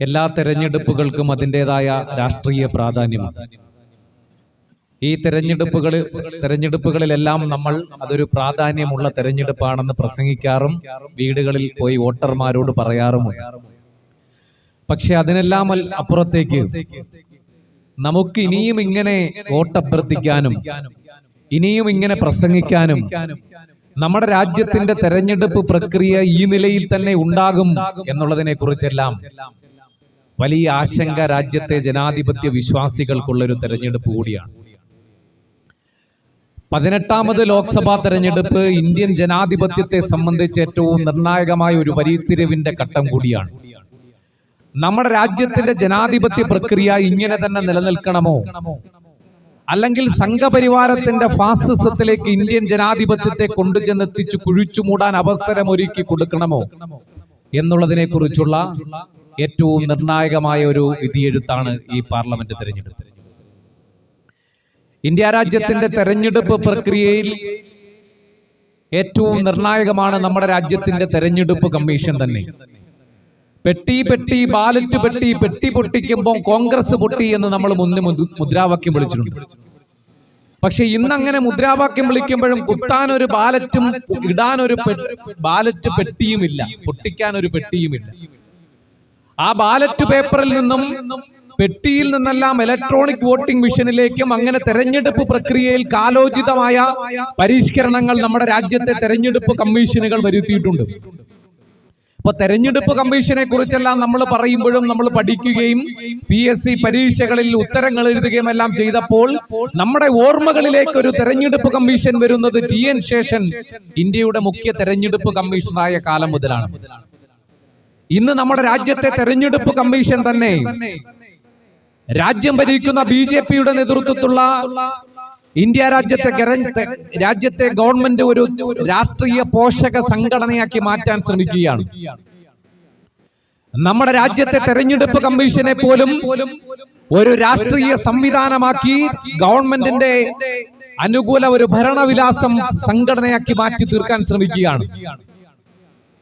എല്ലാ തെരഞ്ഞെടുപ്പുകൾക്കും അതിന്റെതായ രാഷ്ട്രീയ പ്രാധാന്യമുണ്ട് ഈ തെരഞ്ഞെടുപ്പുകൾ തെരഞ്ഞെടുപ്പുകളിലെല്ലാം നമ്മൾ അതൊരു പ്രാധാന്യമുള്ള തെരഞ്ഞെടുപ്പാണെന്ന് പ്രസംഗിക്കാറും വീടുകളിൽ പോയി വോട്ടർമാരോട് പറയാറുമുണ്ട്. പക്ഷെ അതിനെല്ലാം അപ്പുറത്തേക്ക് നമുക്ക് ഇനിയും ഇങ്ങനെ വോട്ടഭ്യർത്ഥിക്കാനും ഇനിയും ഇങ്ങനെ പ്രസംഗിക്കാനും നമ്മുടെ രാജ്യത്തിന്റെ തെരഞ്ഞെടുപ്പ് പ്രക്രിയ ഈ നിലയിൽ തന്നെ ഉണ്ടാകും എന്നുള്ളതിനെ കുറിച്ചെല്ലാം വലിയ ആശങ്ക രാജ്യത്തെ ജനാധിപത്യ വിശ്വാസികൾക്കുള്ള ഒരു തെരഞ്ഞെടുപ്പ് കൂടിയാണ്. പതിനെട്ടാമത് ലോക്സഭാ തെരഞ്ഞെടുപ്പ് ഇന്ത്യൻ ജനാധിപത്യത്തെ സംബന്ധിച്ച് ഏറ്റവും നിർണായകമായ ഒരു വരിത്തിരിവിന്റെ ഘട്ടം കൂടിയാണ്. നമ്മുടെ രാജ്യത്തിന്റെ ജനാധിപത്യ പ്രക്രിയ ഇങ്ങനെ തന്നെ നിലനിൽക്കണമോ? അല്ലെങ്കിൽ സംഘപരിവാരത്തിന്റെ ഫാസിസത്തിലേക്ക് ഇന്ത്യൻ ജനാധിപത്യത്തെ കൊണ്ടുചെന്നെത്തിച്ച് കുഴിച്ചു മൂടാൻ അവസരം ഒരുക്കി കൊടുക്കണമോ? എന്നുള്ളതിനെ കുറിച്ചുള്ള ഏറ്റവും നിർണായകമായ ഒരു വിധിയെഴുത്താണ് ഈ പാർലമെന്റ് തെരഞ്ഞെടുപ്പ് ഇന്ത്യ രാജ്യത്തിന്റെ തെരഞ്ഞെടുപ്പ് പ്രക്രിയയിൽ ഏറ്റവും നിർണായകമാണ് നമ്മുടെ രാജ്യത്തിന്റെ തെരഞ്ഞെടുപ്പ് കമ്മീഷൻ തന്നെ. പെട്ടി പെട്ടി ബാലറ്റ് പെട്ടി പെട്ടി പൊട്ടിക്കുമ്പോൾ കോൺഗ്രസ് പൊട്ടി എന്ന് നമ്മൾ മുന്നേ മുദ്രാവാക്യം വിളിച്ചിട്ടുണ്ട്. പക്ഷെ ഇന്ന് അങ്ങനെ മുദ്രാവാക്യം വിളിക്കുമ്പോഴും കുത്താൻ ഒരു ബാലറ്റും ഇടാൻ ഒരു ബാലറ്റ് പെട്ടിയുമില്ല പൊട്ടിക്കാൻ ഒരു പെട്ടിയുമില്ല. ആ ബാലറ്റ് പേപ്പറിൽ നിന്നും പെട്ടിയിൽ നിന്നെല്ലാം ഇലക്ട്രോണിക് വോട്ടിംഗ് മിഷനിലേക്കും അങ്ങനെ തെരഞ്ഞെടുപ്പ് പ്രക്രിയയിൽ കാലോചിതമായ പരിഷ്കരണങ്ങൾ നമ്മുടെ രാജ്യത്തെ തെരഞ്ഞെടുപ്പ് കമ്മീഷനുകൾ വരുത്തിയിട്ടുണ്ട്. ഇപ്പൊ തെരഞ്ഞെടുപ്പ് കമ്മീഷനെ കുറിച്ചെല്ലാം നമ്മൾ പറയുമ്പോഴും നമ്മൾ പഠിക്കുകയും പി എസ് സി പരീക്ഷകളിൽ ഉത്തരങ്ങൾ എഴുതുകയും എല്ലാം ചെയ്തപ്പോൾ നമ്മുടെ ഓർമ്മകളിലേക്ക് ഒരു തെരഞ്ഞെടുപ്പ് കമ്മീഷൻ വരുന്നത് ടി എൻ ശേഷൻ ഇന്ത്യയുടെ മുഖ്യ തെരഞ്ഞെടുപ്പ് കമ്മീഷനായ കാലം മുതലാണ്. ഇന്ന് നമ്മുടെ രാജ്യത്തെ തെരഞ്ഞെടുപ്പ് കമ്മീഷൻ തന്നെ രാജ്യം ഭരിക്കുന്ന ബി ജെ പിയുടെ നേതൃത്വത്തിലുള്ള ഇന്ത്യ രാജ്യത്തെ രാജ്യത്തെ ഗവൺമെന്റ് ഒരു രാഷ്ട്രീയ പോഷക സംഘടനയാക്കി മാറ്റാൻ ശ്രമിക്കുകയാണ്. നമ്മുടെ രാജ്യത്തെ തെരഞ്ഞെടുപ്പ് കമ്മീഷനെ പോലും ഒരു രാഷ്ട്രീയ സംവിധാനമാക്കി ഗവൺമെന്റിന്റെ അനുകൂല ഒരു ഭരണവിലാസം സംഘടനയാക്കി മാറ്റി തീർക്കാൻ ശ്രമിക്കുകയാണ്.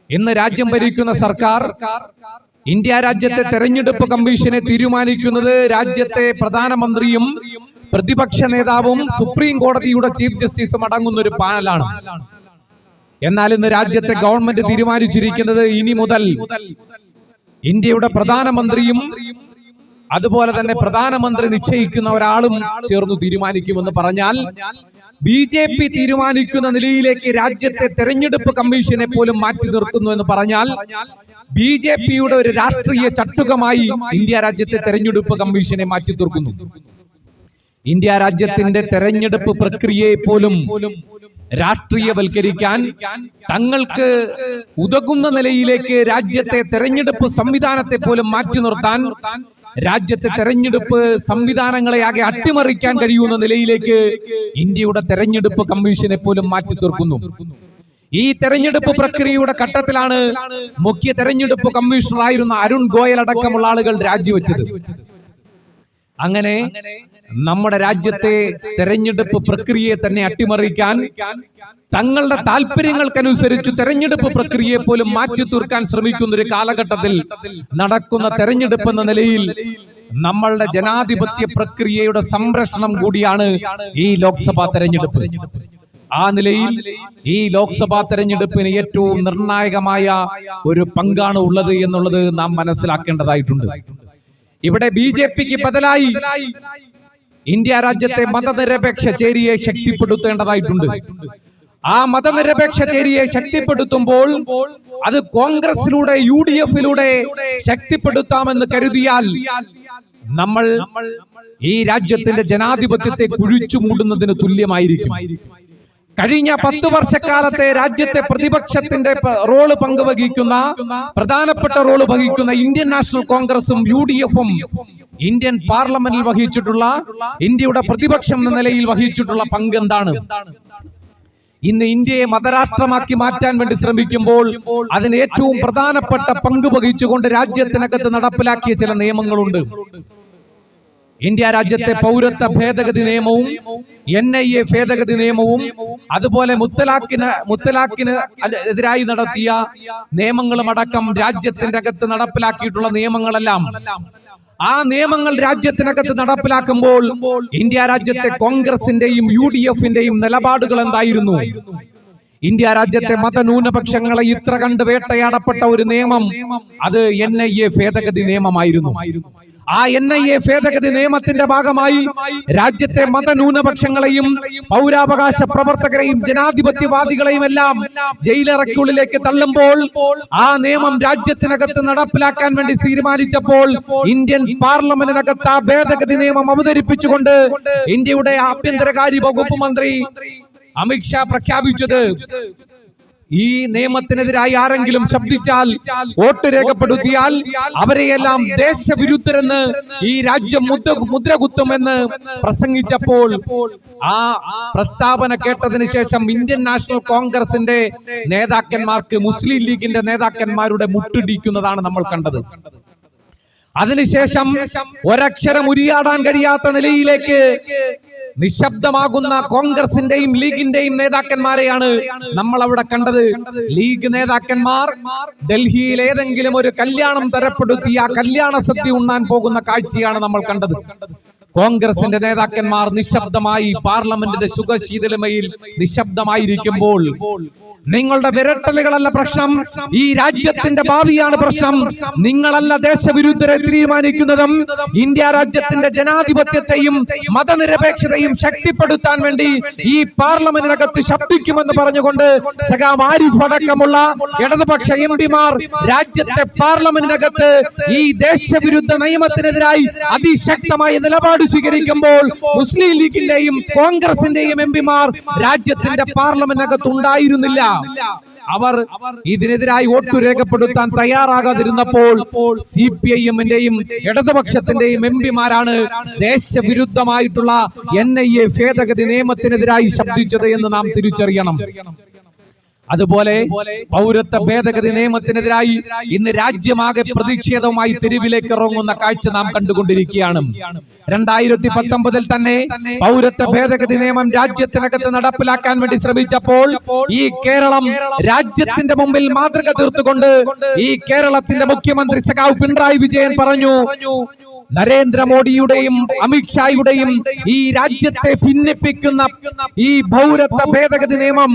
ഇന്ന് രാജ്യം ഭരിക്കുന്ന സർക്കാർ ഇന്ത്യ രാജ്യത്തെ തെരഞ്ഞെടുപ്പ് കമ്മീഷനെ തീരുമാനിക്കുന്നത് രാജ്യത്തെ പ്രധാനമന്ത്രിയും പ്രതിപക്ഷ നേതാവും സുപ്രീം കോടതിയുടെ ചീഫ് ജസ്റ്റിസും അടങ്ങുന്ന ഒരു പാനലാണ്. എന്നാൽ ഇന്ന് രാജ്യത്തെ ഗവൺമെന്റ് തീരുമാനിച്ചിരിക്കുന്നത് ഇനി മുതൽ ഇന്ത്യയുടെ പ്രധാനമന്ത്രിയും അതുപോലെ തന്നെ പ്രധാനമന്ത്രി നിശ്ചയിക്കുന്ന ഒരാളും ചേർന്ന് തീരുമാനിക്കുമെന്ന് പറഞ്ഞാൽ ബി ജെ പി തീരുമാനിക്കുന്ന നിലയിലേക്ക് രാജ്യത്തെ തെരഞ്ഞെടുപ്പ് കമ്മീഷനെ പോലും മാറ്റി നിർത്തുന്നു എന്ന് പറഞ്ഞാൽ ബി ജെ പിയുടെ ഒരു രാഷ്ട്രീയ ചട്ടുകമായി ഇന്ത്യ രാജ്യത്തെ തെരഞ്ഞെടുപ്പ് കമ്മീഷനെ മാറ്റി തീർക്കുന്നു ഇന്ത്യ രാജ്യത്തിന്റെ തെരഞ്ഞെടുപ്പ് പ്രക്രിയയെ പോലും രാഷ്ട്രീയവൽക്കരിക്കാൻ തങ്ങൾക്ക് ഉതകുന്ന നിലയിലേക്ക് രാജ്യത്തെ തെരഞ്ഞെടുപ്പ് സംവിധാനത്തെ പോലും മാറ്റി നിർത്താൻ രാജ്യത്തെ തെരഞ്ഞെടുപ്പ് സംവിധാനങ്ങളെ ആകെ അട്ടിമറിക്കാൻ കഴിയുന്ന നിലയിലേക്ക് ഇന്ത്യയുടെ തെരഞ്ഞെടുപ്പ് കമ്മീഷനെ പോലും മാറ്റി തീർക്കുന്നു. ഈ തെരഞ്ഞെടുപ്പ് പ്രക്രിയയുടെ ഘട്ടത്തിലാണ് മുഖ്യ തെരഞ്ഞെടുപ്പ് കമ്മീഷണറായിരുന്ന അരുൺ ഗോയൽ അടക്കമുള്ള ആളുകൾ രാജിവെച്ചത്. അങ്ങനെ നമ്മുടെ രാജ്യത്തെ തെരഞ്ഞെടുപ്പ് പ്രക്രിയയെ തന്നെ അട്ടിമറിക്കാൻ തങ്ങളുടെ താല്പര്യങ്ങൾക്കനുസരിച്ച് തെരഞ്ഞെടുപ്പ് പ്രക്രിയയെ പോലും മാറ്റി തീർക്കാൻ ശ്രമിക്കുന്ന ഒരു കാലഘട്ടത്തിൽ നടക്കുന്ന തെരഞ്ഞെടുപ്പ് എന്ന നിലയിൽ നമ്മളുടെ ജനാധിപത്യ പ്രക്രിയയുടെ സംരക്ഷണം കൂടിയാണ് ഈ ലോക്സഭാ തെരഞ്ഞെടുപ്പ്. ആ നിലയിൽ ഈ ലോക്സഭാ തെരഞ്ഞെടുപ്പിന് ഏറ്റവും നിർണായകമായ ഒരു പങ്കാണ് ഉള്ളത് എന്നുള്ളത് നാം മനസ്സിലാക്കേണ്ടതായിട്ടുണ്ട്. ഇവിടെ ബി ജെ പിക്ക് ബദലായി. ഇന്ത്യ രാജ്യത്തെ മതനിരപേക്ഷ ചേരിയെ ശക്തിപ്പെടുത്തേണ്ടതായിട്ടുണ്ട്. ആ മതനിരപേക്ഷ ചേരിയെ ശക്തിപ്പെടുത്തുമ്പോൾ അത് കോൺഗ്രസിലൂടെ യു ഡി എഫിലൂടെ ശക്തിപ്പെടുത്താമെന്ന് കരുതിയാൽ നമ്മൾ ഈ രാജ്യത്തിന്റെ ജനാധിപത്യത്തെ കുഴിച്ചു മൂടുന്നതിന് തുല്യമായിരിക്കും. കഴിഞ്ഞ പത്ത് വർഷക്കാലത്തെ രാജ്യത്തെ പ്രതിപക്ഷത്തിന്റെ റോൾ പങ്കുവഹിക്കുന്ന പ്രധാനപ്പെട്ട റോൾ വഹിക്കുന്ന ഇന്ത്യൻ നാഷണൽ കോൺഗ്രസും യു ഡി എഫും ഇന്ത്യൻ പാർലമെന്റിൽ വഹിച്ചിട്ടുള്ള ഇന്ത്യയുടെ പ്രതിപക്ഷം എന്ന നിലയിൽ വഹിച്ചിട്ടുള്ള പങ്ക് എന്താണ്? ഇന്ന് ഇന്ത്യയെ മതരാഷ്ട്രമാക്കി മാറ്റാൻ വേണ്ടി ശ്രമിക്കുമ്പോൾ അതിന് ഏറ്റവും പ്രധാനപ്പെട്ട പങ്ക് വഹിച്ചുകൊണ്ട് രാജ്യത്തിനകത്ത് നടപ്പിലാക്കിയ ചില നിയമങ്ങളുണ്ട്. ഇന്ത്യ രാജ്യത്തെ പൗരത്വ ഭേദഗതി നിയമവും എൻ ഐ എ ഭേദഗതി നിയമവും അതുപോലെ മുത്തലാഖിന് മുത്തലാഖിന് എതിരായി നടത്തിയ നിയമങ്ങളും അടക്കം രാജ്യത്തിന്റെ അകത്ത് നടപ്പിലാക്കിയിട്ടുള്ള നിയമങ്ങളെല്ലാം. ആ നിയമങ്ങൾ രാജ്യത്തിനകത്ത് നടപ്പിലാക്കുമ്പോൾ ഇന്ത്യ രാജ്യത്തെ കോൺഗ്രസിന്റെയും യു ഡി എഫിന്റെയും നിലപാടുകൾ എന്തായിരുന്നു? ഇന്ത്യ രാജ്യത്തെ മതന്യൂനപക്ഷങ്ങളെ ഇത്ര കണ്ട് വേട്ടയാടപ്പെട്ട ഒരു നിയമം അത് എൻ ഐ എ ഭേദഗതി നിയമമായിരുന്നു. ആ എൻ ഐ എ ഭേദഗതി നിയമത്തിന്റെ ഭാഗമായി രാജ്യത്തെ മതന്യൂനപക്ഷങ്ങളെയും പൗരാവകാശ പ്രവർത്തകരെയും ജനാധിപത്യവാദികളെയും എല്ലാം ജയിലറയ്ക്കുള്ളിലേക്ക് തള്ളുമ്പോൾ ആ നിയമം രാജ്യത്തിനകത്ത് നടപ്പിലാക്കാൻ വേണ്ടി തീരുമാനിച്ചപ്പോൾ ഇന്ത്യൻ പാർലമെന്റിനകത്ത് ആ ഭേദഗതി നിയമം അവതരിപ്പിച്ചുകൊണ്ട് ഇന്ത്യയുടെ ആഭ്യന്തരകാര്യ വകുപ്പ് മന്ത്രി അമിത്ഷാ പ്രഖ്യാപിച്ചത് ഈ നിയമത്തിനെതിരായി ആരെങ്കിലും ശബ്ദിച്ചാൽ വോട്ട് രേഖപ്പെടുത്തിയാൽ അവരെയെല്ലാം ദേശവിരുദ്ധരെന്ന് ഈ രാജ്യം മുദ്ര മുദ്രകുത്തുമെന്ന് പ്രസംഗിച്ചപ്പോൾ ആ പ്രസ്താവന കേട്ടതിന് ശേഷം ഇന്ത്യൻ നാഷണൽ കോൺഗ്രസിന്റെ നേതാക്കന്മാർക്ക് മുസ്ലിം ലീഗിന്റെ നേതാക്കന്മാരുടെ മുട്ടിടിക്കുന്നതാണ് നമ്മൾ കണ്ടത്. അതിനുശേഷം ഒരക്ഷരം ഉരിയാടാൻ കഴിയാത്ത നിലയിലേക്ക് നിശബ്ദമാകുന്ന കോൺഗ്രസിന്റെയും ലീഗിന്റെയും നേതാക്കന്മാരെയാണ് നമ്മൾ അവിടെ കണ്ടത്. ലീഗ് നേതാക്കന്മാർ ഡൽഹിയിൽ ഏതെങ്കിലും ഒരു കല്യാണം തരപ്പെടുത്തി ആ കല്യാണ സദ്യ ഉണ്ണാൻ പോകുന്ന കാഴ്ചയാണ് നമ്മൾ കണ്ടത്. കോൺഗ്രസിന്റെ നേതാക്കന്മാർ നിശബ്ദമായി പാർലമെന്റിന്റെ സുഖശീതലമയിൽ നിശബ്ദമായിരിക്കുമ്പോൾ നിങ്ങളുടെ വിരട്ടലുകളല്ല പ്രശ്നം. ഈ രാജ്യത്തിന്റെ ഭാവിയാണ് പ്രശ്നം. നിങ്ങളല്ല ദേശവിരുദ്ധരെ തീരുമാനിക്കുന്നതും ഇന്ത്യ രാജ്യത്തിന്റെ ജനാധിപത്യത്തെയും മതനിരപേക്ഷതയും ശക്തിപ്പെടുത്താൻ വേണ്ടി ഈ പാർലമെന്റിനകത്ത് ശബ്ദിക്കുമെന്ന് പറഞ്ഞുകൊണ്ട് സഖാം ആരിഫ് അടക്കമുള്ള ഇടതുപക്ഷ എം പിമാർ രാജ്യത്തെ പാർലമെന്റിനകത്ത് ഈ ദേശവിരുദ്ധ നിയമത്തിനെതിരായി അതിശക്തമായ നിലപാട് സ്വീകരിക്കുമ്പോൾ മുസ്ലിം ലീഗിന്റെയും കോൺഗ്രസിന്റെയും എം പിമാർ രാജ്യത്തിന്റെ പാർലമെന്റിനകത്ത് ഉണ്ടായിരുന്നില്ല. അവർ ഇതിനെതിരായി വോട്ട് രേഖപ്പെടുത്താൻ തയ്യാറാകാതിരുന്നപ്പോൾ സി പി ഐ എമ്മിന്റെയും ഇടതുപക്ഷത്തിന്റെയും എം പിമാരാണ് ദേശവിരുദ്ധമായിട്ടുള്ള എൻ ഐ എ ഭേദഗതി നിയമത്തിനെതിരായി ശബ്ദിച്ചത് എന്ന് നാം തിരിച്ചറിയണം. അതുപോലെ പൗരത്വ ഭേദഗതി നിയമത്തിനെതിരായി ഇന്ന് രാജ്യമാകെ പ്രതിഷേധവുമായി തെരുവിലേക്ക് ഇറങ്ങുന്ന കാഴ്ച നാം കണ്ടുകൊണ്ടിരിക്കുകയാണ്. രണ്ടായിരത്തി പത്തൊമ്പതിൽ തന്നെ പൗരത്വ ഭേദഗതി നിയമം രാജ്യത്തിനകത്ത് നടപ്പിലാക്കാൻ വേണ്ടി ശ്രമിച്ചപ്പോൾ ഈ കേരളം രാജ്യത്തിന്റെ മുമ്പിൽ മാതൃക തീർത്തുകൊണ്ട് ഈ കേരളത്തിന്റെ മുഖ്യമന്ത്രി സഖാവ് പിണറായി വിജയൻ പറഞ്ഞു. നരേന്ദ്രമോദിയുടെയും അമിത്ഷായുടെയും ഈ രാജ്യത്തെ ഭിന്നിപ്പിക്കുന്ന ഈ പൗരത്വ ഭേദഗതി നിയമം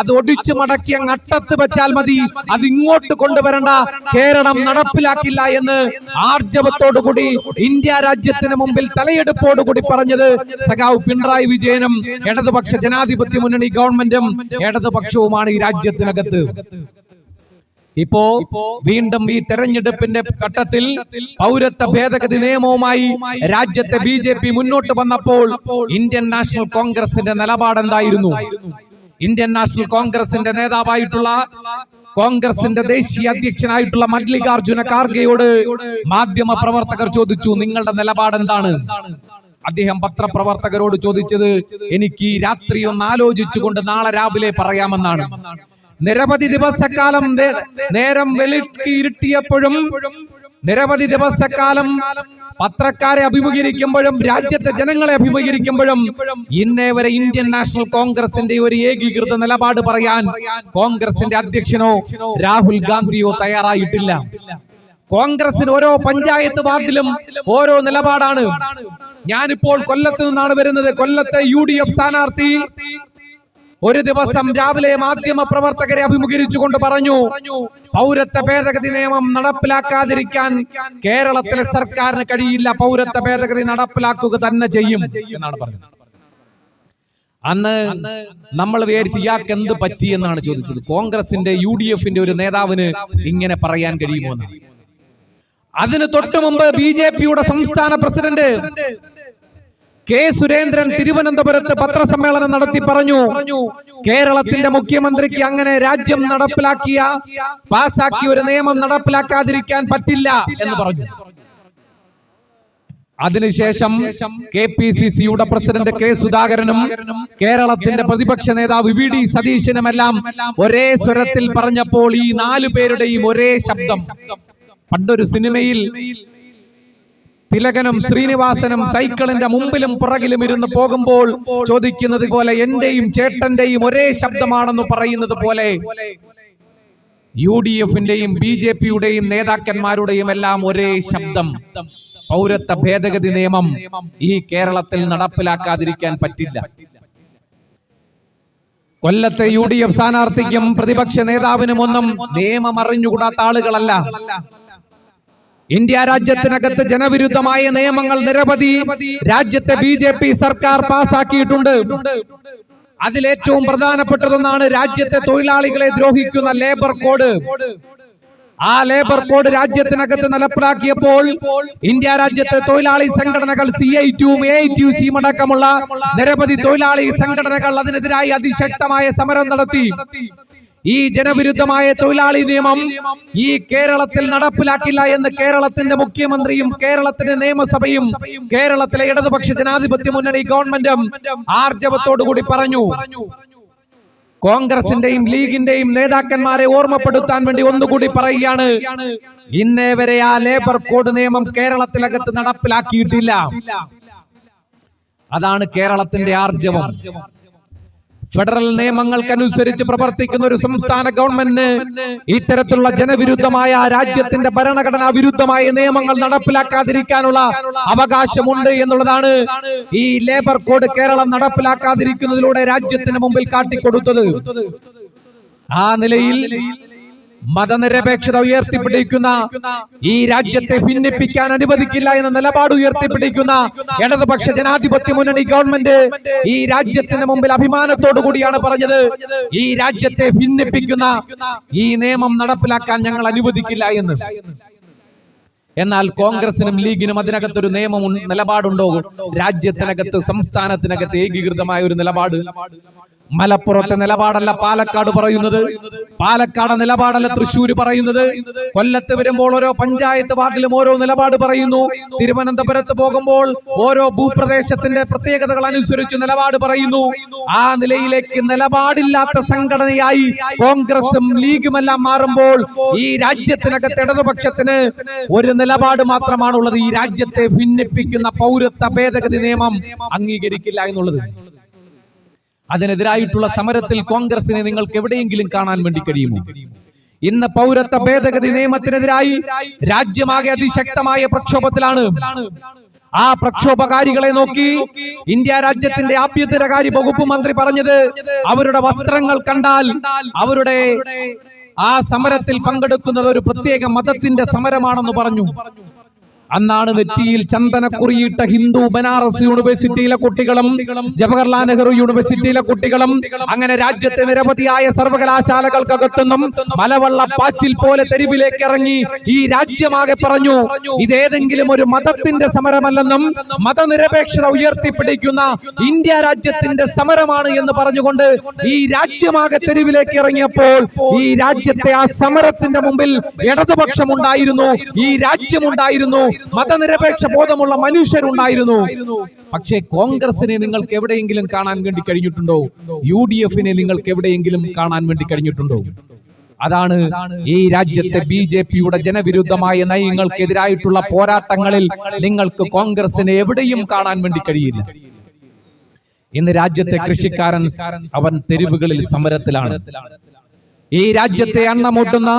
അത് ഒടിച്ചു മടക്കി അങ്ങ് അട്ടത്ത് വെച്ചാൽ മതി. അത് ഇങ്ങോട്ട് കൊണ്ടുവരണ്ട. കേരളം നടപ്പിലാക്കില്ല എന്ന് ആർജവത്തോടുകൂടി ഇന്ത്യ രാജ്യത്തിന് മുമ്പിൽ തലയെടുപ്പോടുകൂടി പറഞ്ഞത് സഖാവ് പിണറായി വിജയനും ഇടതുപക്ഷ ജനാധിപത്യ മുന്നണി ഗവൺമെന്റും ഇടതുപക്ഷവുമാണ് ഈ രാജ്യത്തിനകത്ത്. ഇപ്പോ വീണ്ടും ഈ തെരഞ്ഞെടുപ്പിന്റെ ഘട്ടത്തിൽ പൗരത്വ ഭേദഗതി നിയമവുമായി രാജ്യത്തെ ബി ജെ പി മുന്നോട്ട് വന്നപ്പോൾ ഇന്ത്യൻ നാഷണൽ കോൺഗ്രസിന്റെ നിലപാട് എന്തായിരുന്നു? ഇന്ത്യൻ നാഷണൽ കോൺഗ്രസിന്റെ നേതാവായിട്ടുള്ള കോൺഗ്രസിന്റെ ദേശീയ അധ്യക്ഷനായിട്ടുള്ള മല്ലികാർജുന ഖാർഗെയോട് മാധ്യമ പ്രവർത്തകർ ചോദിച്ചു നിങ്ങളുടെ നിലപാട് എന്താണ്? അദ്ദേഹം പത്രപ്രവർത്തകരോട് ചോദിച്ചത് എനിക്ക് ഈ രാത്രി ഒന്ന് ആലോചിച്ചുകൊണ്ട് നാളെ രാവിലെ പറയാമെന്നാണ്. നിരവധി ദിവസക്കാലം നേരം വെളുക്കി ഇരുട്ടിയപ്പോഴും നിരവധി ദിവസക്കാലം പത്രക്കാരെ അഭിമുഖീകരിക്കുമ്പോഴും രാജ്യത്തെ ജനങ്ങളെ അഭിമുഖീകരിക്കുമ്പോഴും ഇന്നേ വരെ ഇന്ത്യൻ നാഷണൽ കോൺഗ്രസിന്റെ ഒരു ഏകീകൃത നിലപാട് പറയാൻ കോൺഗ്രസിന്റെ അധ്യക്ഷനോ രാഹുൽ ഗാന്ധിയോ തയ്യാറായിട്ടില്ല. കോൺഗ്രസിന് ഓരോ പഞ്ചായത്ത് വാർഡിലും ഓരോ നിലപാടാണ്. ഞാനിപ്പോൾ കൊല്ലത്ത് നിന്നാണ് വരുന്നത്. കൊല്ലത്തെ യു ഡി എഫ് സ്ഥാനാർത്ഥി ഒരു ദിവസം രാവിലെ മാധ്യമ പ്രവർത്തകരെ അഭിമുഖീകരിച്ചുകൊണ്ട് പറഞ്ഞു പൗരത്വ ഭേദഗതി നിയമം നടപ്പിലാക്കാതിരിക്കാൻ കേരളത്തിലെ സർക്കാരിന് കഴിയില്ല. പൗരത്വ ഭേദഗതി നടപ്പിലാക്കുക തന്നെ ചെയ്യും. എന്നാണ് പറഞ്ഞത്. അന്ന് നമ്മൾ വിചാരിച്ച് ഇയാൾക്ക് എന്ത് പറ്റി എന്നാണ് ചോദിച്ചത്. കോൺഗ്രസിന്റെ യു ഡി എഫിന്റെ ഒരു നേതാവിന് ഇങ്ങനെ പറയാൻ കഴിയുമോ എന്ന് അതിന് തൊട്ടു മുമ്പ് ബി ജെ പിയുടെ സംസ്ഥാന പ്രസിഡന്റ് കെ സുരേന്ദ്രൻ തിരുവനന്തപുരത്ത് പത്രസമ്മേളനം നടത്തി പറഞ്ഞു കേരളത്തിന്റെ മുഖ്യമന്ത്രിക്ക് അങ്ങനെ രാജ്യം നടപ്പിലാക്കിയ പാസാക്കിയ ഒരു നിയമം നടപ്പിലാക്കാതിരിക്കാൻ പറ്റില്ല എന്ന് പറഞ്ഞു. അതിനുശേഷം കെ പി സി സിയുടെ പ്രസിഡന്റ് കെ സുധാകരനും കേരളത്തിന്റെ പ്രതിപക്ഷ നേതാവ് വി ഡി സതീശനുമെല്ലാം ഒരേ സ്വരത്തിൽ പറഞ്ഞപ്പോൾ ഈ നാലു പേരുടെയും ഒരേ ശബ്ദം. പണ്ടൊരു സിനിമയിൽ തിലകനും ശ്രീനിവാസനും സൈക്കിളിന്റെ മുമ്പിലും പുറകിലും ഇരുന്ന് പോകുമ്പോൾ ചോദിക്കുന്നത് പോലെ എന്റെയും ചേട്ടന്റെയും ഒരേ ശബ്ദമാണെന്ന് പറയുന്നത് പോലെ യു ഡി എഫിന്റെയും ബി ജെ പിയുടെയും നേതാക്കന്മാരുടെയും എല്ലാം ഒരേ ശബ്ദം. പൗരത്വ ഭേദഗതി നിയമം ഈ കേരളത്തിൽ നടപ്പിലാക്കാതിരിക്കാൻ പറ്റില്ല. കൊല്ലത്തെ യു ഡി എഫ് സ്ഥാനാർത്ഥിക്കും പ്രതിപക്ഷ നേതാവിനും ഒന്നും നിയമം അറിഞ്ഞുകൂടാത്ത ആളുകളല്ല. ഇന്ത്യ രാജ്യത്തിനകത്ത് ജനവിരുദ്ധമായ നിയമങ്ങൾ നിരവധി രാജ്യത്തെ ബി ജെ പി സർക്കാർ പാസാക്കിയിട്ടുണ്ട്. അതിലേറ്റവും പ്രധാനപ്പെട്ടതൊന്നാണ് രാജ്യത്തെ തൊഴിലാളികളെ ദ്രോഹിക്കുന്ന ലേബർ കോഡ്. ആ ലേബർ കോഡ് രാജ്യത്തിനകത്ത് നടപ്പിലാക്കിയപ്പോൾ ഇന്ത്യ രാജ്യത്തെ തൊഴിലാളി സംഘടനകൾ സി ഐ ടിയും എ ഐ ടി സിയും അടക്കമുള്ള നിരവധി തൊഴിലാളി സംഘടനകൾ അതിനെതിരായി അതിശക്തമായ സമരം നടത്തി. ഈ ജനവിരുദ്ധമായ തൊഴിലാളി നിയമം ഈ കേരളത്തിൽ നടപ്പിലാക്കില്ല എന്ന് കേരളത്തിന്റെ മുഖ്യമന്ത്രിയും കേരളത്തിന്റെ നിയമസഭയും കേരളത്തിലെ ഇടതുപക്ഷ ജനാധിപത്യ മുന്നണി ഗവൺമെന്റും ആർജവത്തോടുകൂടി പറഞ്ഞു. കോൺഗ്രസിന്റെയും ലീഗിന്റെയും നേതാക്കന്മാരെ ഓർമ്മപ്പെടുത്താൻ വേണ്ടി ഒന്നുകൂടി പറയുകയാണ്. ഇന്നേ വരെ ആ ലേബർ കോഡ് നിയമം കേരളത്തിലകത്ത് നടപ്പിലാക്കിയിട്ടില്ല. അതാണ് കേരളത്തിന്റെ ആർജവം. ഫെഡറൽ നിയമങ്ങൾക്കനുസരിച്ച് പ്രവർത്തിക്കുന്ന ഒരു സംസ്ഥാന ഗവൺമെന്റ് ഇത്തരത്തിലുള്ള ജനവിരുദ്ധമായ രാജ്യത്തിന്റെ ഭരണഘടനാ വിരുദ്ധമായ നിയമങ്ങൾ നടപ്പിലാക്കാതിരിക്കാനുള്ള അവകാശമുണ്ട് എന്നുള്ളതാണ് ഈ ലേബർ കോഡ് കേരളം നടപ്പിലാക്കാതിരിക്കുന്നതിലൂടെ രാജ്യത്തിന് മുമ്പിൽ കാട്ടിക്കൊടുത്തത്. ആ നിലയിൽ മതനിരപേക്ഷത ഉയർത്തിപ്പിടിക്കുന്ന ഈ രാജ്യത്തെ ഭിന്നിപ്പിക്കാൻ അനുവദിക്കില്ല എന്ന നിലപാട് ഉയർത്തിപ്പിടിക്കുന്ന ഇടതുപക്ഷ ജനാധിപത്യ മുന്നണി ഗവൺമെന്റ് ഈ രാജ്യത്തിന് മുമ്പിൽ അഭിമാനത്തോടു കൂടിയാണ് പറഞ്ഞത്. ഈ രാജ്യത്തെ ഭിന്നിപ്പിക്കുന്ന ഈ നിയമം നടപ്പിലാക്കാൻ ഞങ്ങൾ അനുവദിക്കില്ല എന്ന്. എന്നാൽ കോൺഗ്രസിനും ലീഗിനും അതിനകത്തൊരു നിയമം നിലപാടുണ്ടോ? രാജ്യത്തിനകത്ത് സംസ്ഥാനത്തിനകത്ത് ഏകീകൃതമായ ഒരു നിലപാട് മലപ്പുറത്തെ നിലപാടല്ല പാലക്കാട് പറയുന്നത്. പാലക്കാട് നിലപാടല്ല തൃശ്ശൂര് പറയുന്നത്. കൊല്ലത്ത് വരുമ്പോൾ ഓരോ പഞ്ചായത്ത് വാർഡിലും ഓരോ നിലപാട് പറയുന്നു. തിരുവനന്തപുരത്ത് പോകുമ്പോൾ ഓരോ ഭൂപ്രദേശത്തിന്റെ പ്രത്യേകതകൾ അനുസരിച്ച് നിലപാട് പറയുന്നു. ആ നിലയിലേക്ക് നിലപാടില്ലാത്ത സംഘടനയായി കോൺഗ്രസും ലീഗുമെല്ലാം മാറുമ്പോൾ ഈ രാജ്യത്തിനകത്ത് ഇടതുപക്ഷത്തിന് ഒരു നിലപാട് മാത്രമാണുള്ളത്. ഈ രാജ്യത്തെ ഭിന്നിപ്പിക്കുന്ന പൗരത്വ ഭേദഗതി നിയമം അംഗീകരിക്കില്ല എന്നുള്ളത്. അതിനെതിരായിട്ടുള്ള സമരത്തിൽ കോൺഗ്രസിനെ നിങ്ങൾക്ക് എവിടെയെങ്കിലും കാണാൻ വേണ്ടി കഴിയുമോ? ഇന്ന് പൗരത്വ ഭേദഗതി നിയമത്തിനെതിരായി രാജ്യമാകെ അതിശക്തമായ പ്രക്ഷോഭത്തിലാണ്. ആ പ്രക്ഷോഭകാരികളെ നോക്കി ഇന്ത്യ രാജ്യത്തിന്റെ ആഭ്യന്തരകാര്യ വകുപ്പ് മന്ത്രി പറഞ്ഞത് അവരുടെ വസ്ത്രങ്ങൾ കണ്ടാൽ അവരുടെ ആ സമരത്തിൽ പങ്കെടുക്കുന്നത് ഒരു പ്രത്യേക മതത്തിന്റെ സമരമാണെന്ന് പറഞ്ഞു. അന്നാണ് നെറ്റിയിൽ ചന്ദനക്കുറിയിട്ട ഹിന്ദു ബനാറസ് യൂണിവേഴ്സിറ്റിയിലെ കുട്ടികളും ജവഹർലാൽ നെഹ്റു യൂണിവേഴ്സിറ്റിയിലെ കുട്ടികളും അങ്ങനെ രാജ്യത്തെ നിരവധിയായ സർവകലാശാലകൾക്കകത്തുനിന്നും മലവെള്ള പാച്ചിൽ പോലെ തെരുവിലേക്ക് ഇറങ്ങി ഈ രാജ്യമാകെ പറഞ്ഞു ഇതേതെങ്കിലും ഒരു മതത്തിന്റെ സമരമല്ലെന്നും മതനിരപേക്ഷത ഉയർത്തിപ്പിടിക്കുന്ന ഇന്ത്യ രാജ്യത്തിന്റെ സമരമാണ് എന്ന് പറഞ്ഞുകൊണ്ട് ഈ രാജ്യമാകെ തെരുവിലേക്ക് ഇറങ്ങിയപ്പോൾ ഈ രാജ്യത്തെ ആ സമരത്തിന്റെ മുമ്പിൽ ഇടതുപക്ഷം ഉണ്ടായിരുന്നു ഈ രാജ്യമുണ്ടായിരുന്നു മതനിരപേക്ഷ ബോധമുള്ള മനുഷ്യരുണ്ടായിരുന്നു. പക്ഷേ കോൺഗ്രസിനെ നിങ്ങൾക്ക് എവിടെയെങ്കിലും കാണാൻ വേണ്ടി കഴിഞ്ഞിട്ടുണ്ടോ? യു ഡി എഫിനെ നിങ്ങൾക്ക് എവിടെയെങ്കിലും കാണാൻ വേണ്ടി കഴിഞ്ഞിട്ടുണ്ടോ? അതാണ് ഈ രാജ്യത്തെ ബി ജെ പിയുടെ ജനവിരുദ്ധമായ നയങ്ങൾക്കെതിരായിട്ടുള്ള പോരാട്ടങ്ങളിൽ നിങ്ങൾക്ക് കോൺഗ്രസിനെ എവിടെയും കാണാൻ വേണ്ടി കഴിയില്ല. ഇന്ന് രാജ്യത്തെ കൃഷിക്കാരൻ അവൻ തെരുവുകളിൽ സമരത്തിലാണ്. ഈ രാജ്യത്തെ എണ്ണമൂട്ടുന്ന